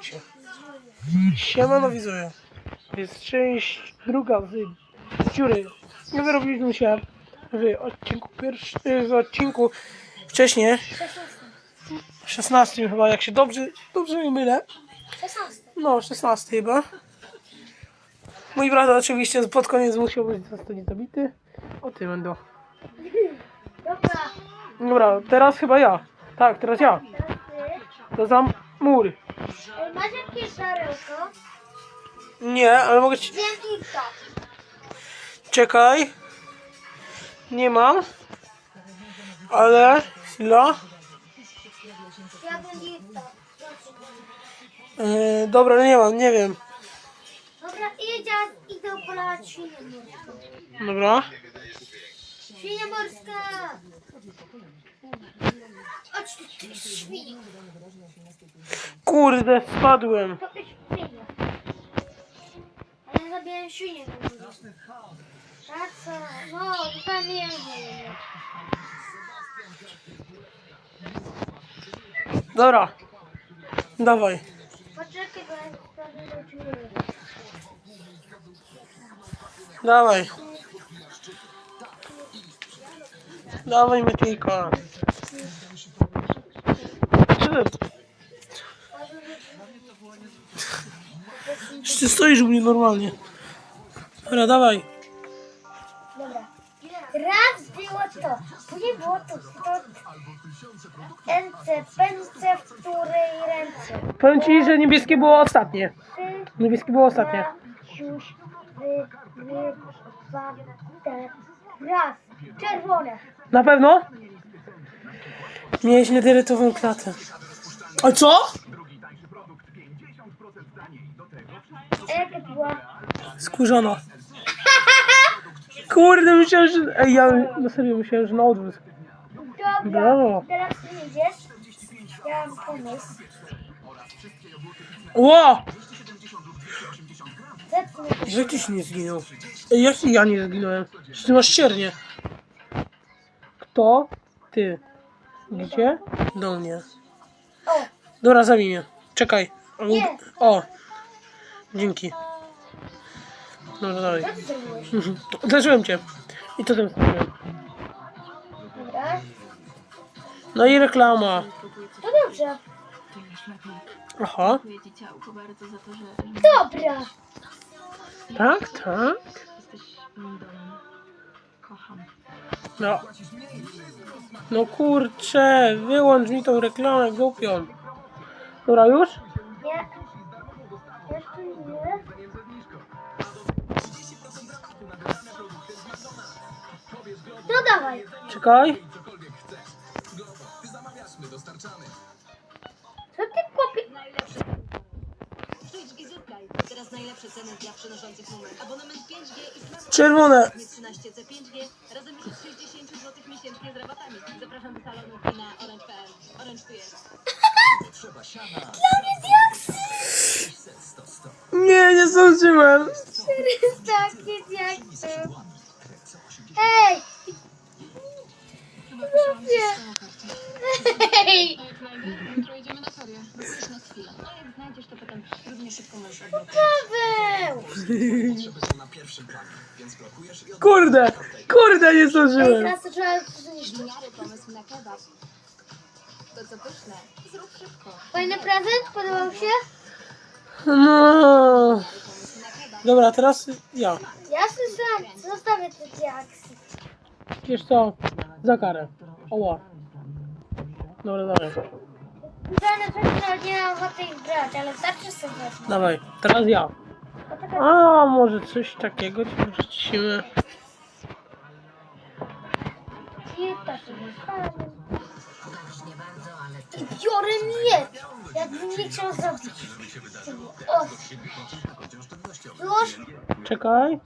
się. Siemano widzowie. Jest część druga z, z dziury. No wyrobiliśmy się w odcinku pierwszym, w odcinku wcześniej, 16 chyba, jak się dobrze, dobrze nie mylę. 16. No, 16 chyba. Mój brat oczywiście pod koniec musiał być zostać zabity. O tym będą. Dobra. Dobra, teraz chyba ja. Tak, teraz ja. Ty. To za mur. Nie, ale mogę ci... Wiem to. Czekaj. Nie mam. Ale... Chwila. Yy, dobra, nie mam, nie wiem. Dobra, idzie, idę polować świnię morską. Dobra. Świnia morska! Chodź tu, ty świnio. Kurde, spadłem. To jest świnia. Ale ja zabiłem świnię. Tak, co? No, tam jest. Dobra. Dawaj. Poczekaj, bo ja sprawdzę do dziury. Dawaj. Dawaj, Maciejka. Czy ty- stoisz u mnie normalnie? Dobra, dawaj. Dobra. Raz było to, później było to, to ręce, pędze, w której ręce. Powiem ci, że niebieskie było ostatnie. Niebieskie było ostatnie. wy, wy, raz. Czerwone. Na pewno? Miałeś niedyrytową klatę. A co? A jaka była? Skurzona. Kurde, myślałem, że... Ej, ja na serio myślałem, że na odwrót. Dobra, Brawo. teraz ty idziesz. Ja mam pomysł. Ło! Zetnę Że tyś nie zginął? Ej, jak ja nie zginąłem? Czy ty masz ściernie? Kto? Ty. Gdzie? Do mnie. O, Dobra, zabij mnie. Czekaj. O, Nie. o. Dzięki. Dobra, dalej. co ty zrobiłeś? Uderzyłem cię. I to tam zrobiłem. Dobra. No i reklama. To dobrze. Aha. Dziękuję Ci ciałko bardzo za to, że Dobra. Tak, tak. jesteś moim domem. Kocham. No. No kurczę, wyłącz mi tą reklamę głupią. Dobra, już? Nie. Jeszcze nie. No dawaj. Czekaj. Teraz najlepsze ceny dla przenoszących numer. Abonament 5G i smartfon Czerwone. nie 13 C 5G razem już od 60 zł miesięcznie z rabatami. Zapraszam do salonu i na orange.pl. Orange tu jest. Nie, nie zdążyłem. Takie jak to. Hej! Lubię. Hej! Jak. Jutro jedziemy na ferie. Wrócisz na chwilę. A jak znajdziesz, to potem równie szybko możesz odblokować. Paweł! Kurde, kurde, nie zdążyłem. teraz to trzeba zniszczyć. Miary pomysł na kebab. To co pyszne. Zrób szybko. Fajny prezent? Podobał się? No. Pomysł na kebab. Dobra, teraz ja. Ja słyszałem. Zostawię te diaksy. Wiesz co? Za karę. Oła. Dobra, dawaj. Żadne rzeczy nawet nie mam ochoty ich brać, ale zawsze sobie wezmę. Dawaj, teraz ja. A, może coś takiego ci wrzucimy. To sobie zostawię. I biorę miecz. Jakbym nie chciał zabić. O. Już? Czekaj.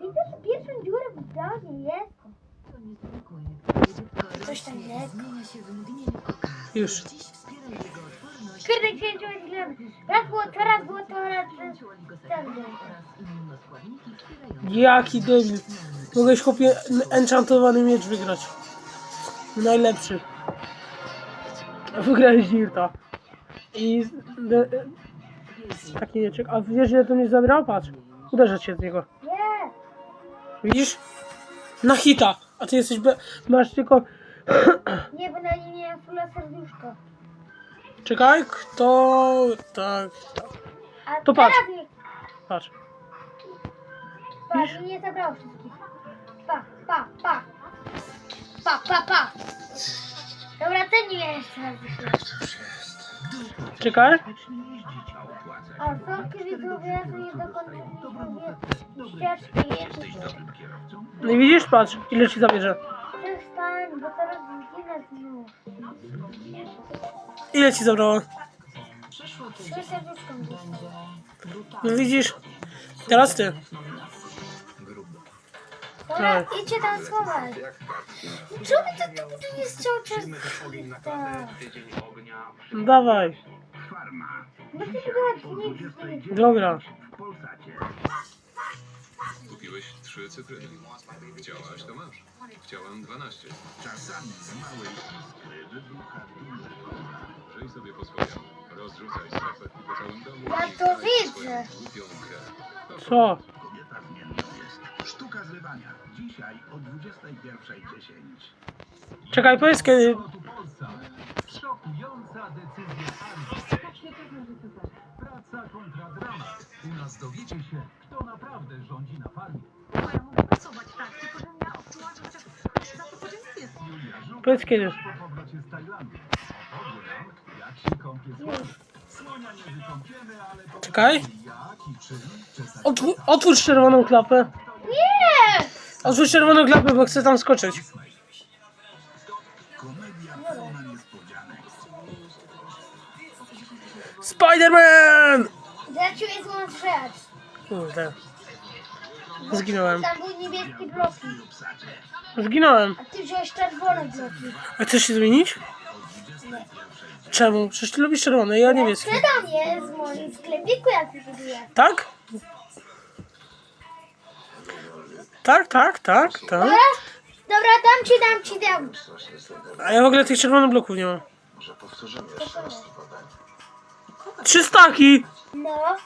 Widzisz pierwszą dziurę w ścianie jest. Coś tam jest. Już. Kurde, księciu źle. Raz było to, raz było to, raz. Jaki debil. Mogłeś chłopie enchantowany miecz wygrać. Najlepszy. Wygrałeś Dirta. I de Taki mieczek. A wiesz, ile to mnie zabrał? Patrz. Uderzę cię z niego. Nie! Widzisz? Na hita. A ty jesteś be... Masz tylko... Nie, bo na nim nie mam serduszka. Czekaj, kto... Tak, tak. A To patrz. teraz Patrz. patrz, nie zabrało wszystkich. Pa, pa, pa. Pa, pa, pa. Dobra, ten nie jeszcze raz. Czekaj. Sorki widzowie, to nie nie ścieżki. No i widzisz, patrz, ile ci zabierze. Przestań, bo teraz zginę znów. Ile ci zabrało? No widzisz? Teraz ty. Dobra, idźcie tam schować. Czemu to tu tak. No dawaj. Nic. Dobra. Kupiłeś trzy cytryny. Chciałaś, to masz. Chciałem 12. Czasami z małej iskry wybucha duży. Żyj sobie po swojemu. Rozrzucaj skarpetki po całym domu. Ja i to graj w widzę. swoją głupią grę. Co? Kobieta jest. Sztuka zrywania. Dzisiaj o 21.10. Czekaj, powiedz kiedy... Polsa. Szokująca decyzja Anki. Praca kontra dramat. U nas dowiecie się, kto naprawdę rządzi na farmie. Mógł pracować tak, tylko że ja odczuła, że chociaż za to podziękuję. Julia Żuk Powiedz kiedy. po powrocie z Tajlandii. Opowie nam, jak się kąpie słonia. Słonia nie wykąpiemy, ale powiemy, Czekaj. jak i czym czesać Otwór, otwórz czerwoną klapę. Nie! Otwórz czerwoną klapę, bo chcę tam skoczyć. Spiderman! Zaciu jest łącz rzecz. Kurde. Zginąłem. Tam był niebieski bloki. Obsadzie. Zginąłem. A ty wziąłeś czerwone bloki. A chcesz się zmienić? Czemu? Przecież ty lubisz czerwone, ja niebieskie. Sprzedam je w moim sklepiku, jak ty buduję. Tak? Tak, tak, tak, tak. Dobra? Dobra, dam ci, dam ci, dam. A ja w ogóle tych czerwonych bloków nie mam. Trzy staki! No.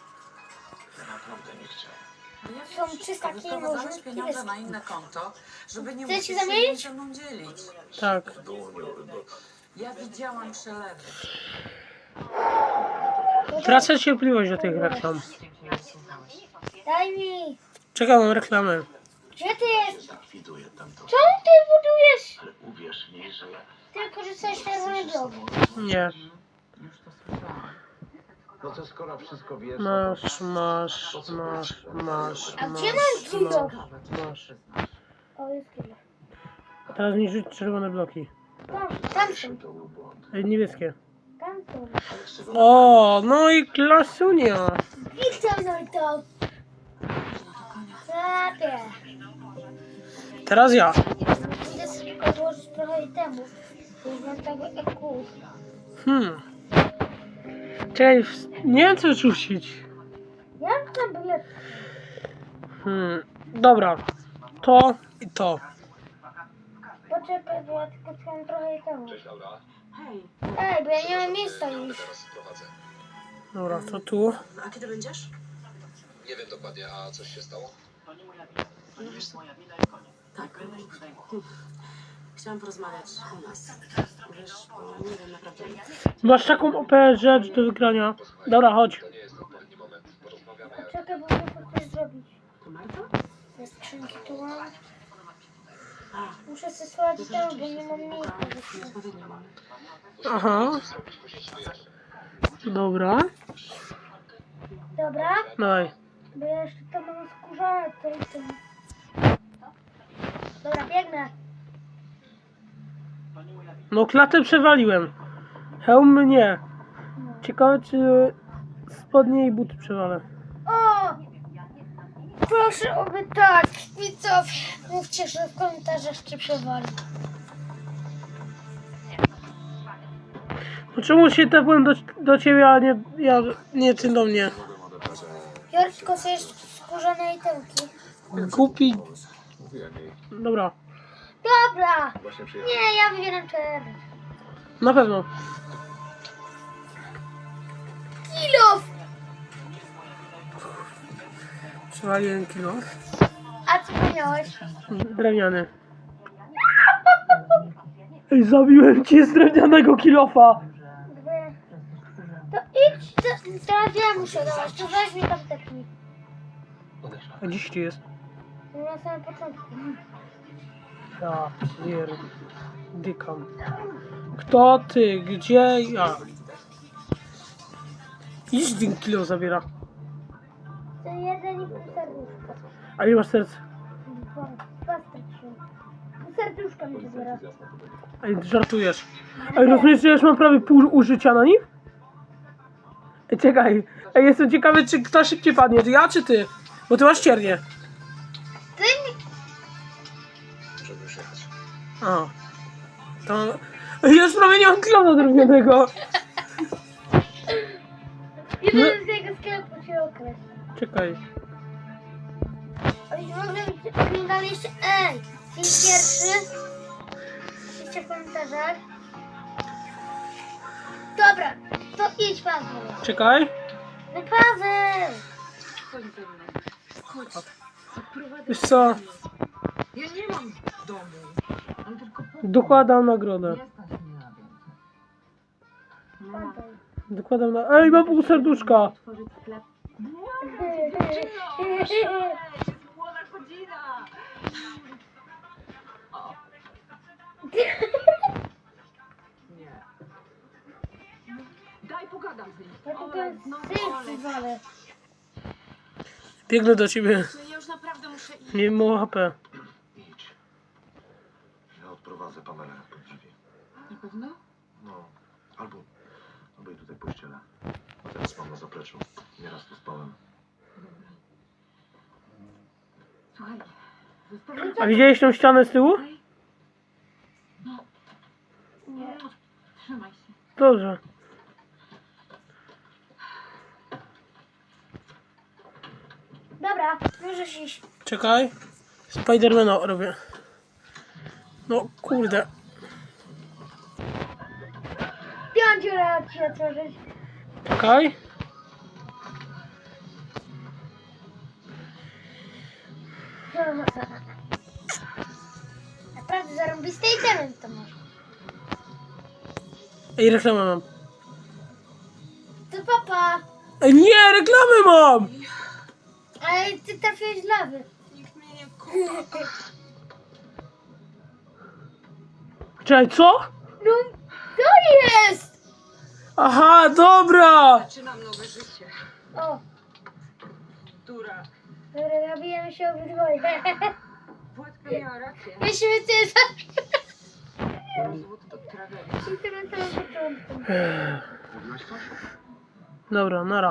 Są trzy takie może. pieniądze na inne konto, żeby nie Chcesz musieć się się zamienić? nimi ze mną dzielić. Tak. Ja widziałam przelewy. Tracę cierpliwość do tych reklam. Daj mi. Czekam, mam reklamy. Gdzie ty jest? Likwiduję tamto. Czemu ty budujesz? Ale uwierz mi, że Tylko, że coś. Nie. No to skoro wszystko wiesz, Masz, masz, masz, masz, A masz, gdzie mam kilo? masz. O, jest. Teraz mi rzuć czerwone bloki. Tam, tam są. to był błąd. Ej, Niebieskie. Tam są. O, no i klasunia. Mną to. Zapie. Teraz ja. Idę sobie odłożyć trochę itemów. Już mam tego EQ. Hmm. Czekaj, nie wiem co rzucić. Jak tam byle... Hmm. Dobra. To i to. Poczekaj, bo ja tylko trzymam trochę itemów. Laura, Hej, Ej, bo ja nie mam miejsca już. teraz prowadzę. Dobra, to tu. a kiedy będziesz? Nie wiem dokładnie, a coś się stało? Tak. Chciałam porozmawiać u nas. Wiesz, bo nie wiem naprawdę. Masz taką OP rzecz do wygrania. Dobra, chodź. To nie jest odpowiedni moment. Porozmawiamy jak... Poczekaj, bo muszę coś zrobić. To Marta? Te skrzynki tu mam. A, Muszę sobie schować itemy, bo nie mam miejsca. nieodpowiedni moment. Aha. Dobra. Dobra, Dawaj. bo ja jeszcze to mam skórzane to item. Dobra, biegnę. No klatę przewaliłem. Hełm nie. Ciekawe czy spodnie i buty przewalę. O! Proszę oby tak. Widzowie, mówcie, że w komentarzach czy przewali. No czemu się tepłem do, do ciebie, a nie, ja, nie ty do mnie? Jorczko, chcesz skórzane itemki? Głupi. Mówiłem jej. Dobra. Dobra! Właśnie przyjechałem. Nie, ja wybieram czerwony. Na pewno. Kilof! Przywaliłem kilo. A co to miałeś? Drewniany. Ej, zabiłem ci z drewnianego kilofa. Dwie. To idź, to, teraz ja muszę dawać, to weź mi tam tepnij. A dziś ci jest. Na samym początku. Ja pierdykam. Kto ty? Gdzie ja? Idź ten kilo zabiera. To jeden i pół serduszka. A ile masz serc? Dwa, dwa straciłem. Serduszka mi zabiera. Ej, żartujesz. Ej, rozumiesz, że ja już mam prawie pół użycia na nim? Ej, czekaj. Ej, jestem ciekawy, czy kto szybciej padnie, ja, czy ty? Bo ty masz ciernie. A. To... Ej, ja już prawie nie mam kilo drewnianego. Idę z tego sklepu się okres. Czekaj. Oni w ogóle oglądali jeszcze... Ej! Film pierwszy. Piszcie w komentarzach. Dobra, to idź Paweł. Czekaj. No Paweł! Chodź ze mną. Chodź. Wiesz co? Ja nie mam domu. Tylko. Dokładam nagrodę. Nie stać mnie na więcej. Paweł. Dokładam na... Ej, mam pół serduszka. Tworzyć sklep. Jest młoda godzina! Nie. Daj pogadam z nim. Biegnę do ciebie. Ja już naprawdę muszę iść. Nie mam HP. Idź. Ja odprowadzę Pamelę pod drzwi. Na pewno? No, albo, albo i tutaj pościelę. A teraz mam na zapleczu. Nieraz tu spałem. Zostawiam A widziałeś tą ścianę z tyłu? Nie. Trzymaj się. Dobrze. Dobra, możesz iść. Czekaj. Spidermana robię. No kurde. Piąciu lat ci otworzyć. Czekaj. Naprawdę zarąbiste itemy to masz. Ej, reklamę mam. To papa. Ej, nie, reklamy mam! Ale ty trafiłeś z lawy. Nikt mnie nie kupa. Czekaj, co? No, to jest! Aha, dobra! Zaczynam nowe życie. O, Która? Dobra, nabijemy się obydwoje. Władka miała rację. Myśmy ty Rozwód to tragedia. zawsze na samym początku. Mówiłaś coś? Dobra, nara.